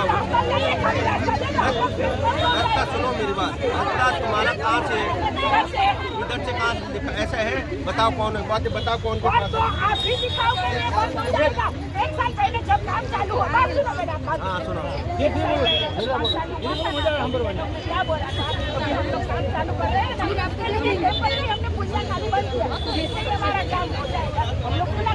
काम रुका हुआ रास्ता सुनो मेरी बात रास्ता तुम्हारा कहाँ से है इधर से कहाँ से दिखा ऐसा है बताओ कौन है बात बताओ कौन वो कौन तो आप भी दिखाओगे ये बंद हो जाएगा एक साल पहले जब काम चालू हुआ था सुनो मेरा बात हाँ सुनो क्या बोला था अभी हम लोग काम चालू कर रहे हैं ना लेकिन ये पहले हमने पुलिया खाली बंद किया जिससे कि हमारा काम हो जाएगा हम लोग खुला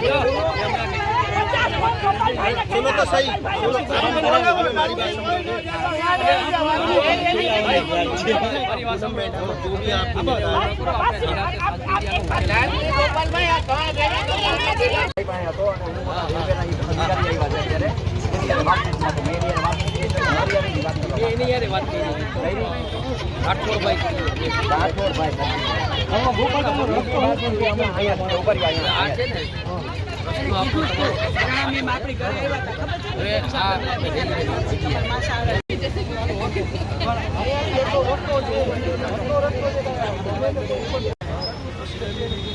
हाँ तो सरकार को बोलो ना कि कितने दो उसके लिए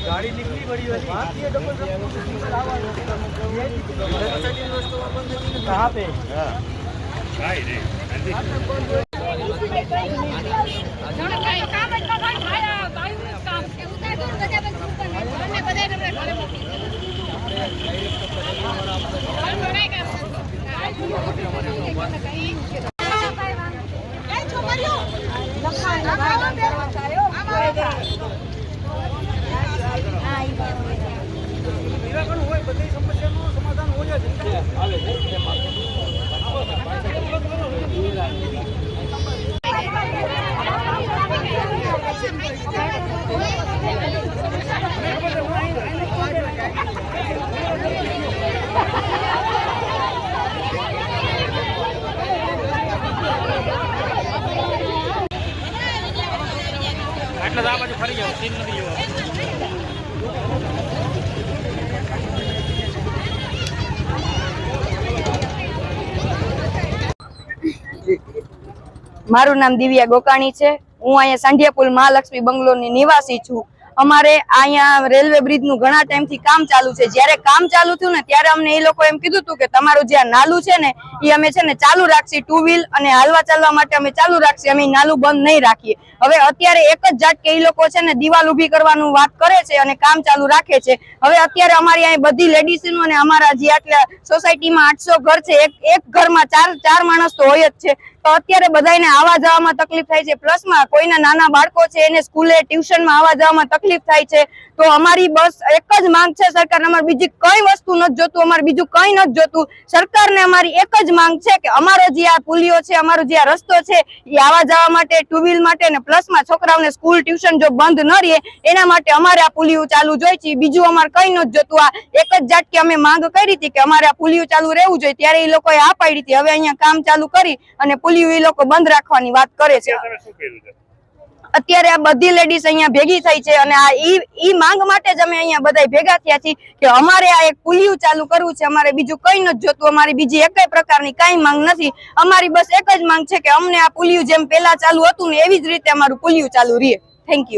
ગાડી નીકળી પડી હતી ભારતીય ડબલ રસ્તો હા પે હા કામ me caí. એટલે આ બાજુ ફરી જાવ સીન નથી જોવા. મારું નામ દિવ્યા ગોકાણી છે. હું અહીંયા સાંઢિયાપુલ મહાલક્ષ્મી બંગલોની નિવાસી છું. અમારે અહીંયા રેલવે બ્રિજનું ઘણા ટાઈમથી કામ ચાલુ છે. જ્યારે કામ ચાલુ થયું ને ત્યારે અમને એ લોકો એમ કીધું હતું કે તમારું જ્યાં નાલું છે ને એ અમે છે ને ચાલુ રાખશી ટુ વ્હીલ અને હાલવા ચાલવા માટે અમે ચાલુ રાખશી, અમે નાલું બંધ નહીં રાખીએ. હવે અત્યારે એક જ જાત કે એ લોકો છે ને દિવાલ ઊભી કરવાનું વાત કરે છે અને કામ ચાલુ રાખે છે. હવે અત્યારે અમારી અહીં બધી લેડીઝનું અને અમારા જે આટલા સોસાયટીમાં આઠસો ઘર છે, એક એક ઘરમાં ચાર ચાર માણસ તો હોય જ છે. તો અત્યારે બધાને આવવા જવામાં તકલીફ થાય છે. પ્લસમાં કોઈના નાના બાળકો છે, એને સ્કૂલે, ટ્યુશનમાં આવવા જવામાં તકલીફ થાય છે. તો અમારી બસ એક જ માંગ છે સરકાર અમારે બીજી કઈ વસ્તુ નથી જોતું, અમારે બીજું કઈ નથી જોતું. સરકારને અમારી એક જ માંગ છે કે અમારો જે આ પુલિયો છે, અમારો જે આ રસ્તો છે, એ આવા જવા માટે ટુ વ્હીલ માટે અને પ્લસમાં છોકરાઓને સ્કૂલ ટ્યુશન જો બંધ ન રહે, એના માટે અમારે આ પુલિયું ચાલુ જોઈએ છે. બીજું અમારે કઈ ન જોતું. આ એક જ ઝાટકે અમે માંગ કરી હતી કે અમારે આ પુલિયું ચાલુ રહેવું જોઈએ. ત્યારે એ લોકોએ આ હતી. હવે અહીંયા કામ ચાલુ કરી અને પુલિયું એ લોકો બંધ રાખવાની વાત કરે છે? અત્યારે આ બધી લેડીઝ અહીંયા ભેગી થઈ છે અને આ ઈ માંગ માટે જ અમે અહીંયા બધા ભેગા થયા છીએ કે અમારે આ એક પુલિયું ચાલુ કરવું છે, અમારે બીજું કઈ નથી જોતું, અમારી બીજી એક પ્રકારની કઈ માંગ નથી. અમારી બસ એક જ માંગ છે કે અમને આ પુલિયું જેમ પેલા ચાલુ હતું ને એવી જ રીતે અમારું પુલિયું ચાલુ રહે. Thank you